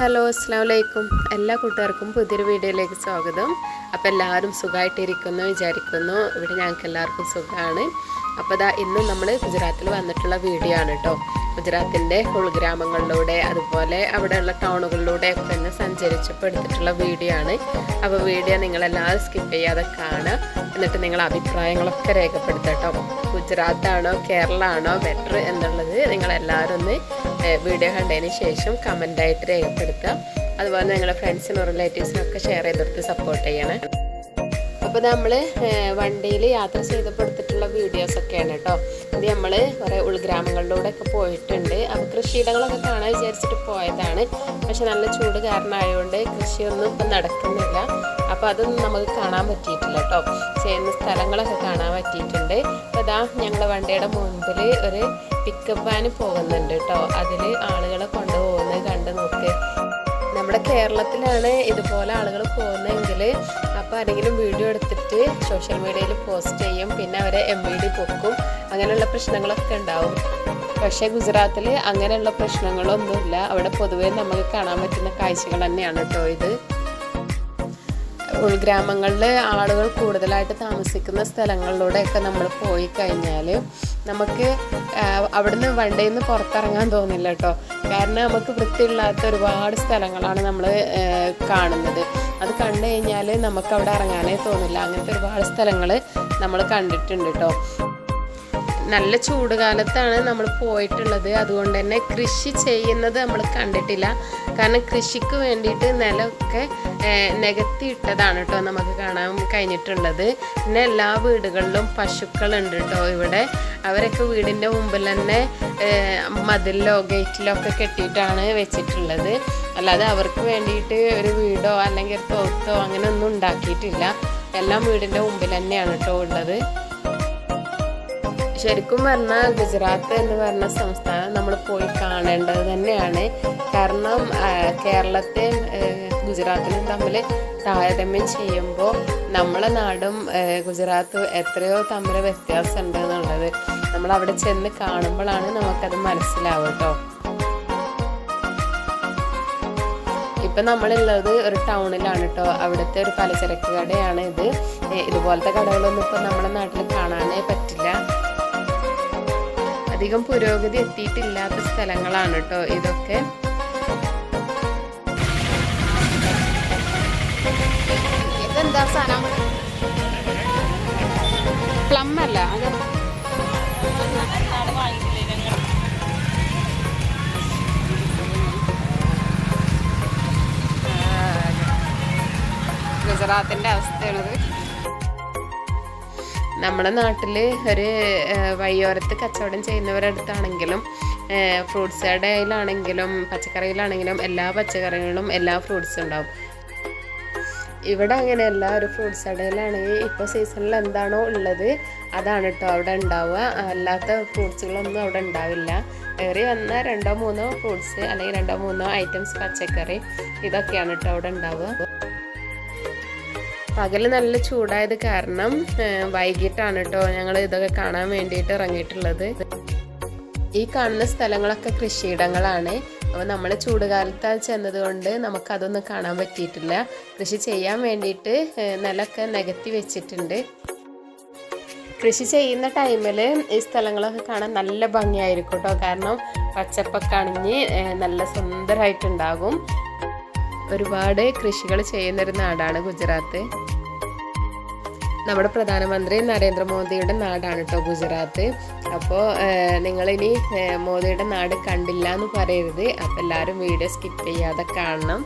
Hello അസ്സാം വലൈക്കും എല്ലാ കൂട്ടുകാർക്കും പുതിയൊരു വീഡിയോയിലേക്ക് സ്വാഗതം. അപ്പോൾ എല്ലാവരും സുഖമായിട്ടിരിക്കുന്നു വിചാരിക്കുന്നു. ഇവിടെ ഞങ്ങൾക്ക് എല്ലാവർക്കും സുഖമാണ് അപ്പോൾ ഇതാ ഇന്ന് നമ്മൾ ഗുജറാത്തിൽ വന്നിട്ടുള്ള വീഡിയോ ആണ് കേട്ടോ ഗുജറാത്തിന്റെ ഉൾഗ്രാമങ്ങളിലൂടെ അതുപോലെ അവിടെയുള്ള ടൗണുകളിലൂടെ ഒക്കെ തന്നെ സഞ്ചരിച്ചപ്പോൾ എടുത്തിട്ടുള്ള വീഡിയോ ആണ്. അപ്പോൾ വീഡിയോ നിങ്ങളെല്ലാവരും സ്കിപ്പ് ചെയ്യാതെ കാണുക. എന്നിട്ട് നിങ്ങൾ അഭിപ്രായങ്ങളൊക്കെ രേഖപ്പെടുത്തട്ടോ ഗുജറാത്താണോ കേരള ആണോ ബെറ്റർ എന്നുള്ളത് നിങ്ങളെല്ലാവരും ഒന്ന് ഏഹ്, വീഡിയോ കണ്ടതിന് ശേഷം കമന്റായിട്ട് രേഖപ്പെടുത്തുക. അതുപോലെ നിങ്ങളുടെ ഫ്രണ്ട്സിനും റിലേറ്റീവ്സിനും ഒക്കെ ഷെയർ ചെയ്തെടുത്ത് സപ്പോർട്ട് ചെയ്യണേ. അപ്പോൾ നമ്മൾ വണ്ടിയിൽ യാത്ര ചെയ്തപ്പോൾ എടുത്തിട്ടുള്ള വീഡിയോസ് ഒക്കെയാണ് കേട്ടോ ഇത് നമ്മൾ കുറേ ഉൾഗ്രാമങ്ങളിലൂടെ ഒക്കെ പോയിട്ടുണ്ട്. അപ്പോൾ കൃഷിയിടങ്ങളൊക്കെ കാണാൻ വിചാരിച്ചിട്ട് പോയതാണ്. പക്ഷെ നല്ല ചൂട് കാരണമായതുകൊണ്ട് കൃഷിയൊന്നും ഇപ്പം നടക്കുന്നില്ല. അപ്പോൾ അതൊന്നും നമുക്ക് കാണാൻ പറ്റിയിട്ടില്ല കേട്ടോ ചെയ്യുന്ന സ്ഥലങ്ങളൊക്കെ കാണാൻ പറ്റിയിട്ടുണ്ട്. അപ്പോൾ അതാ ഞങ്ങളുടെ വണ്ടിയുടെ മുൻപിൽ ഒരു പിക്കപ്പ് വാന് പോകുന്നുണ്ട് കേട്ടോ അതിൽ ആളുകളെ കൊണ്ടുപോകുന്നത് കണ്ട് നോക്ക് നമ്മുടെ കേരളത്തിലാണ് ഇതുപോലെ ആളുകൾ പോകുന്നതെങ്കിൽ അപ്പോൾ ആരെങ്കിലും വീഡിയോ എടുത്തിട്ട് സോഷ്യൽ മീഡിയയിൽ പോസ്റ്റ് ചെയ്യും. പിന്നെ അവരെ എം വി ഡി പൊക്കും. അങ്ങനെയുള്ള പ്രശ്നങ്ങളൊക്കെ ഉണ്ടാവും. പക്ഷേ ഗുജറാത്തിൽ അങ്ങനെയുള്ള പ്രശ്നങ്ങളൊന്നുമില്ല. അവിടെ പൊതുവേ നമുക്ക് കാണാൻ പറ്റുന്ന കാഴ്ചകൾ തന്നെയാണ് കേട്ടോ ഇത്. ഉൾഗ്രാമങ്ങളിൽ ആളുകൾ കൂടുതലായിട്ട് താമസിക്കുന്ന സ്ഥലങ്ങളിലൂടെയൊക്കെ നമ്മൾ പോയി കഴിഞ്ഞാൽ നമുക്ക് അവിടുന്ന് വണ്ടിയിൽ നിന്ന് പുറത്തിറങ്ങാൻ തോന്നില്ല കേട്ടോ. കാരണം നമുക്ക് വൃത്തിയില്ലാത്ത ഒരുപാട് സ്ഥലങ്ങളാണ് നമ്മൾ കാണുന്നത്. അത് കണ്ടു കഴിഞ്ഞാൽ നമുക്ക് അവിടെ ഇറങ്ങാനേ തോന്നില്ല. അങ്ങനത്തെ ഒരുപാട് സ്ഥലങ്ങൾ നമ്മൾ കണ്ടിട്ടുണ്ട് കേട്ടോ. നല്ല ചൂട് കാലത്താണ് നമ്മൾ പോയിട്ടുള്ളത്. അതുകൊണ്ട് തന്നെ കൃഷി ചെയ്യുന്നത് നമ്മൾ കണ്ടിട്ടില്ല. കാരണം കൃഷിക്ക് വേണ്ടിയിട്ട് നിലമൊക്കെ നികത്തി ഇട്ടതാണ് കേട്ടോ നമുക്ക് കാണാൻ കഴിഞ്ഞിട്ടുള്ളത്. പിന്നെ എല്ലാ വീടുകളിലും പശുക്കളുണ്ട് കേട്ടോ ഇവിടെ. അവരൊക്കെ വീടിന്റെ മുമ്പിൽ തന്നെ മതിലിലോ ഗേറ്റിലോ ഒക്കെ കെട്ടിയിട്ടാണ് വെച്ചിട്ടുള്ളത്. അല്ലാതെ അവർക്ക് വേണ്ടിയിട്ട് ഒരു വീടോ അല്ലെങ്കിൽ തോത്തോ അങ്ങനെ ഒന്നും ഉണ്ടാക്കിയിട്ടില്ല. എല്ലാം വീടിന്റെ മുമ്പിൽ തന്നെയാണ് കേട്ടോ ഉള്ളത്. ശരിക്കും പറഞ്ഞാൽ ഗുജറാത്ത് എന്ന് പറഞ്ഞ സംസ്ഥാനം നമ്മൾ പോയി കാണേണ്ടത് തന്നെയാണ്. കാരണം കേരളത്തെ കേരളത്തെയും ഗുജറാത്തിനും തമ്മിൽ താരതമ്യം ചെയ്യുമ്പോൾ നമ്മളെ നാടും ഗുജറാത്ത് എത്രയോ തമ്മിൽ വ്യത്യാസമുണ്ട് എന്നുള്ളത് നമ്മൾ അവിടെ ചെന്ന് കാണുമ്പോഴാണ് നമുക്കത് മനസ്സിലാവും കേട്ടോ ഇപ്പം നമ്മളുള്ളത് ഒരു ടൗണിലാണ് കേട്ടോ അവിടുത്തെ ഒരു പലചരക്ക് കടയാണ് ഇത്. ഇതുപോലത്തെ കടകളൊന്നും ഇപ്പം നമ്മുടെ നാട്ടിൽ കാണാനേ പറ്റില്ല. അധികം പുരോഗതി എത്തിയിട്ടില്ലാത്ത സ്ഥലങ്ങളാണ് കേട്ടോ ഇതൊക്കെ. ഇതെന്താ സാധനം പ്ലം അല്ല അത് ഗുജറാത്തിന്റെ അവസ്ഥയാണത്. നമ്മുടെ നാട്ടിൽ ഒരു വഴിയോരത്ത് കച്ചവടം ചെയ്യുന്നവരുടെ അടുത്താണെങ്കിലും ഫ്രൂട്ട്സ് കടയിലാണെങ്കിലും പച്ചക്കറിയിലാണെങ്കിലും എല്ലാ പച്ചക്കറികളിലും എല്ലാ ഫ്രൂട്ട്സും ഉണ്ടാവും. ഇവിടെ അങ്ങനെയല്ല ഒരു ഫ്രൂട്ട്സ് കടയിലാണെങ്കിൽ ഇപ്പോൾ സീസണിൽ എന്താണോ ഉള്ളത് അതാണ് കേട്ടോ അവിടെ ഉണ്ടാവുക. അല്ലാത്ത ഫ്രൂട്ട്സുകളൊന്നും അവിടെ ഉണ്ടാവില്ല. കയറി വന്ന രണ്ടോ മൂന്നോ ഫ്രൂട്ട്സ് അല്ലെങ്കിൽ രണ്ടോ മൂന്നോ ഐറ്റംസ് പച്ചക്കറി ഇതൊക്കെയാണ് കേട്ടോ അവിടെ ഉണ്ടാവുക. പകൽ നല്ല ചൂടായത് കാരണം വൈകിട്ടാണ് കേട്ടോ ഞങ്ങൾ ഇതൊക്കെ കാണാൻ വേണ്ടിയിട്ട് ഇറങ്ങിയിട്ടുള്ളത്. ഈ കാണുന്ന സ്ഥലങ്ങളൊക്കെ കൃഷിയിടങ്ങളാണ്. അപ്പോൾ നമ്മൾ ചൂടുകാലത്ത് ചെന്നത് കൊണ്ട് നമുക്കതൊന്നും കാണാൻ പറ്റിയിട്ടില്ല. കൃഷി ചെയ്യാൻ വേണ്ടിയിട്ട് നിലമൊക്കെ നികത്തി വെച്ചിട്ടുണ്ട്. കൃഷി ചെയ്യുന്ന ടൈമിൽ ഈ സ്ഥലങ്ങളൊക്കെ കാണാൻ നല്ല ഭംഗിയായിരിക്കും കേട്ടോ കാരണം പച്ചപ്പൊക്കെ അണിഞ്ഞ് നല്ല സുന്ദരമായിട്ടുണ്ടാകും ഒരുപാട് കൃഷികൾ ചെയ്യുന്നൊരു നാടാണ് ഗുജറാത്ത്. നമ്മുടെ പ്രധാനമന്ത്രി നരേന്ദ്രമോദിയുടെ നാടാണ് കേട്ടോ ഗുജറാത്ത്. അപ്പോൾ നിങ്ങളിനി മോദിയുടെ നാട് കണ്ടില്ല എന്ന് പറയരുത്. അപ്പോൾ എല്ലാവരും വീഡിയോ സ്കിപ്പ് ചെയ്യാതെ കാണണം.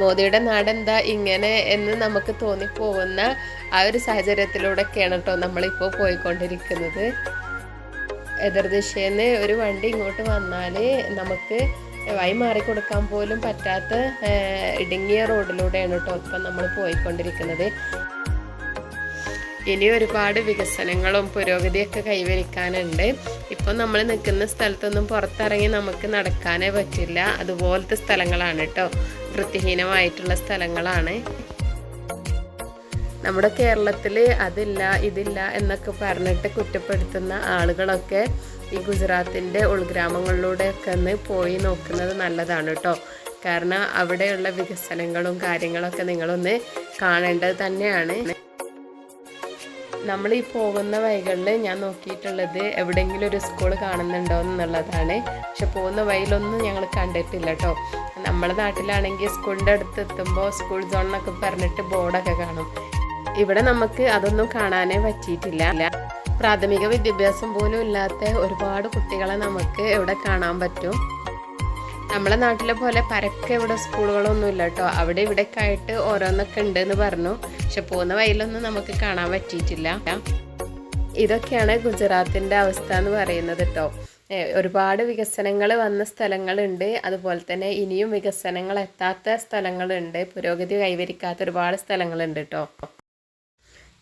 മോദിയുടെ നാട് എന്താ ഇങ്ങനെ എന്ന് നമുക്ക് തോന്നിപ്പോകുന്ന ആ ഒരു സാഹചര്യത്തിലൂടെയൊക്കെയാണ് കേട്ടോ നമ്മളിപ്പോൾ പോയിക്കൊണ്ടിരിക്കുന്നത്. എതിർദിശയിൽ നിന്ന് ഒരു വണ്ടി ഇങ്ങോട്ട് വന്നാൽ നമുക്ക് വഴി മാറിക്കൊടുക്കാൻ പോലും പറ്റാത്ത ഇടുങ്ങിയ റോഡിലൂടെയാണ് കേട്ടോ ഇപ്പം നമ്മൾ പോയിക്കൊണ്ടിരിക്കുന്നത്. ഇനി ഒരുപാട് വികസനങ്ങളും പുരോഗതിയൊക്കെ കൈവരിക്കാനുണ്ട്. ഇപ്പം നമ്മൾ നിൽക്കുന്ന സ്ഥലത്തൊന്നും പുറത്തിറങ്ങി നമുക്ക് നടക്കാനേ പറ്റില്ല. അതുപോലത്തെ സ്ഥലങ്ങളാണ് കേട്ടോ. വൃത്തിഹീനമായിട്ടുള്ള സ്ഥലങ്ങളാണ്. നമ്മുടെ കേരളത്തിൽ അതില്ല ഇതില്ല എന്നൊക്കെ പറഞ്ഞിട്ട് കുറ്റപ്പെടുത്തുന്ന ആളുകളൊക്കെ ഈ ഗുജറാത്തിന്റെ ഉൾഗ്രാമങ്ങളിലൂടെയൊക്കെ ഒന്ന് പോയി നോക്കുന്നത് നല്ലതാണ് കേട്ടോ. കാരണം അവിടെയുള്ള വികസനങ്ങളും കാര്യങ്ങളൊക്കെ നിങ്ങളൊന്ന് കാണേണ്ടത് തന്നെയാണ്. നമ്മൾ ഈ പോകുന്ന വഴികളിൽ ഞാൻ നോക്കിയിട്ടുള്ളത് എവിടെയെങ്കിലും ഒരു സ്കൂൾ കാണുന്നുണ്ടോ എന്നുള്ളതാണ്. പക്ഷെ പോകുന്ന വഴിയിലൊന്നും ഞങ്ങൾ കണ്ടിട്ടില്ല കേട്ടോ. നമ്മുടെ നാട്ടിലാണെങ്കിൽ സ്കൂളിന്റെ അടുത്ത് എത്തുമ്പോൾ സ്കൂൾ സോൺ എന്നൊക്കെ പറഞ്ഞിട്ട് ബോർഡൊക്കെ കാണും. ഇവിടെ നമുക്ക് അതൊന്നും കാണാനേ പറ്റിയിട്ടില്ല. പ്രാഥമിക വിദ്യാഭ്യാസം പോലും ഇല്ലാത്ത ഒരുപാട് കുട്ടികളെ നമുക്ക് ഇവിടെ കാണാൻ പറ്റും. നമ്മളെ നാട്ടിലെ പോലെ പരക്കെ ഇവിടെ സ്കൂളുകളൊന്നും ഇല്ല കേട്ടോ. അവിടെ ഇവിടെയൊക്കെ ആയിട്ട് ഓരോന്നൊക്കെ ഉണ്ട് എന്ന് പറഞ്ഞു. പക്ഷെ പോകുന്ന വയലൊന്നും നമുക്ക് കാണാൻ പറ്റിയിട്ടില്ല. ഇതൊക്കെയാണ് ഗുജറാത്തിന്റെ അവസ്ഥ എന്ന് പറയുന്നത് കേട്ടോ. ഒരുപാട് വികസനങ്ങൾ വന്ന സ്ഥലങ്ങളുണ്ട്. അതുപോലെ തന്നെ ഇനിയും വികസനങ്ങൾ എത്താത്ത സ്ഥലങ്ങളുണ്ട്. പുരോഗതി കൈവരിക്കാത്ത ഒരുപാട് സ്ഥലങ്ങളുണ്ട് കേട്ടോ.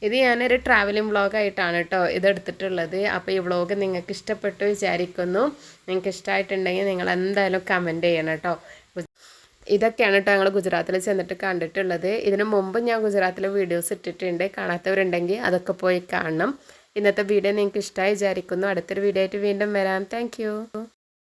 ഇത് ഞാനൊരു ട്രാവലിംഗ് വ്ളോഗായിട്ടാണ് കേട്ടോ ഇതെടുത്തിട്ടുള്ളത്. അപ്പോൾ ഈ വ്ളോഗ് നിങ്ങൾക്ക് ഇഷ്ടപ്പെട്ടു വിചാരിക്കുന്നു. നിങ്ങൾക്ക് ഇഷ്ടമായിട്ടുണ്ടെങ്കിൽ നിങ്ങൾ എന്തായാലും കമന്റ് ചെയ്യണം കേട്ടോ ഇതൊക്കെയാണ് കേട്ടോ ഞങ്ങൾ ഗുജറാത്തിൽ ചെന്നിട്ട് കണ്ടിട്ടുള്ളത്. ഇതിനു മുമ്പ് ഞാൻ ഗുജറാത്തിൽ വീഡിയോസ് ഇട്ടിട്ടുണ്ട്. കാണാത്തവരുണ്ടെങ്കിൽ അതൊക്കെ പോയി കാണണം. ഇന്നത്തെ വീഡിയോ നിങ്ങൾക്ക് ഇഷ്ടമായി വിചാരിക്കുന്നു. അടുത്തൊരു വീഡിയോ ആയിട്ട് വീണ്ടും വരാം. താങ്ക്